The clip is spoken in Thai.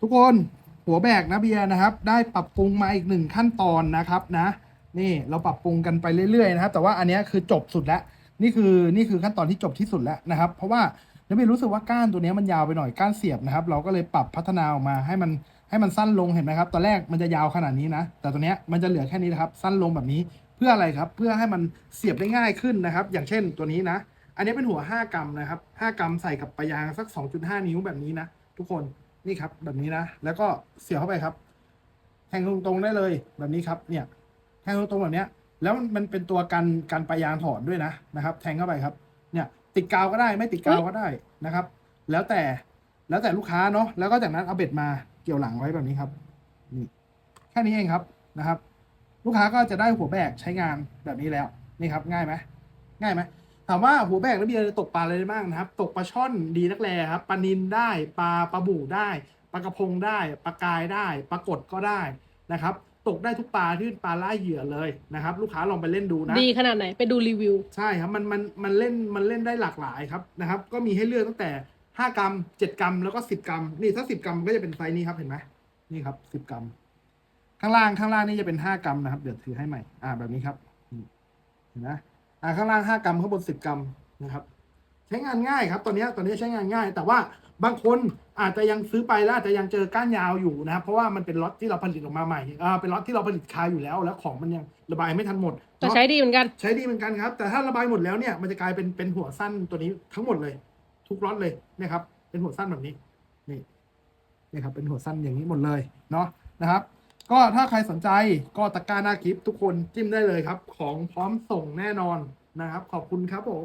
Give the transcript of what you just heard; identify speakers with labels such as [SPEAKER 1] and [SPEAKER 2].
[SPEAKER 1] ทุกคนหัวแบกนะเบียร์นะครับ ได้ปรับปรุงมาอีกหนึ่งขั้นตอนนะครับนะ นี่เราปรับปรุงกันไปเรื่อยๆนะครับ แต่ว่าอันนี้คือจบสุดแล้วนี่คือนี่คือขั้นตอนที่จบที่สุดแล้วนะครับ เพราะว่านักเบียร์รู้สึกว่าก้านตัวนี้มันยาวไปหน่อยก้านเสียบนะครับ เราก็เลยปรับพัฒนาออกมาให้มันให้มันสั้นลงเห็นไหมครับ ตอนแรกมันจะยาวขนาดนี้นะ แต่ตัวนี้มันจะเหลือแค่นี้นะครับ สั้นลงแบบนี้เพื่ออะไรครับ เพื่อให้มันเสียบได้ง่ายขึ้นนะครับ อย่างเช่นตัวนี้นะ อันนี้เป็นหัว 5 กรัมนะครับ 5 กรัมใส่กับปลายางสัก 2.5 นิ้วแบบนี้นะ ทุกคนนี่ครับแบบนี้นะ แล้วก็เสียบเข้าไปครับ แทงตรงๆได้เลยแบบนี้ครับ เนี่ย แทงตรงๆแบบเนี้ย แล้วมันเป็นตัวกันกันปลายางถอนด้วยนะนะครับ แทงเข้าไปครับ เนี่ย ติดกาวก็ได้ไม่ติดกาวก็ได้นะครับ แล้วแต่แล้วแต่ลูกค้าเนาะแล้วก็จากนั้นเอาเบ็ดมาเกี่ยวหลังไว้แบบนี้ครับนี่แค่นี้เองครับนะครับ ลูกค้าก็จะได้หัวแบกใช้งานแบบนี้แล้วนี่ครับ ง่ายไหมง่ายไหม ถามว่าหัวแบกแล้วเบียร์ตกปลาอะไรได้บ้างนะครับ ตกปลาช่อนดีนักแลครับปลานินได้ปลาปลาบู่ได้ปลากระพงได้ปลากายได้ปลากดก็ได้นะครับ ตกได้ทุกปลาที่เป็นปลาล่าเหยื่อเลยนะครับ ลูกค้าลองไปเล่นดูนะ
[SPEAKER 2] ดีขนาดไหนไปดูรีวิว
[SPEAKER 1] ใช่ครับมันมันมันเล่นมันเล่นได้หลากหลายครับนะครับ ก็มีให้เลือกตั้งแต่ห้ากรัมเจ็ดกรัม แล้วก็สิบกรัม นี่ถ้าสิบกรัมก็จะเป็นไซส์นี้ครับเห็นไหมนี่ครับสิบกรัม ข้างล่างข้างล่างนี่จะเป็นห้ากรัมนะครับ เดี๋ยวถือให้ใหม่อ่าแบบนี้ครับนี่เห็นไหม อ่าข้างล่างห้ากรัมข้างบนสิบกรัมนะครับใช้งานง่ายครับตอนนี้ตอนนี้ใช้งานง่าย แต่ว่าบางคนอาจจะยังซื้อไปแล้วอาจจะยังเจอก้านยาวอยู่นะครับเพราะว่ามันเป็นล็อตที่เราผลิตออกมาใหม่อ่าเป็นล็อตที่เราผลิตขายอยู่แล้ว แล้วของมันยังระบายไม่ทันหมด
[SPEAKER 2] แต่
[SPEAKER 1] เนาะ
[SPEAKER 2] ใช้ดีเหมือนกัน
[SPEAKER 1] ใช้ดีเหมือนกันครับ แต่ถ้าระบายหมดแล้วเนี่ยมันจะกลายเป็นเป็นหัวสั้นตัวนี้ทั้งหมดเลย ทุกล็อตเลยนะครับเป็นหัวสั้นแบบนี้นี่นี่ครับเป็นหัวสั้นอย่างนี้หมดเลยเนาะนะครับ ก็ถ้าใครสนใจก็ตะกร้าหน้าคลิปทุกคนจิ้มได้เลยครับ ของพร้อมส่งแน่นอนนะครับ ขอบคุณครับผม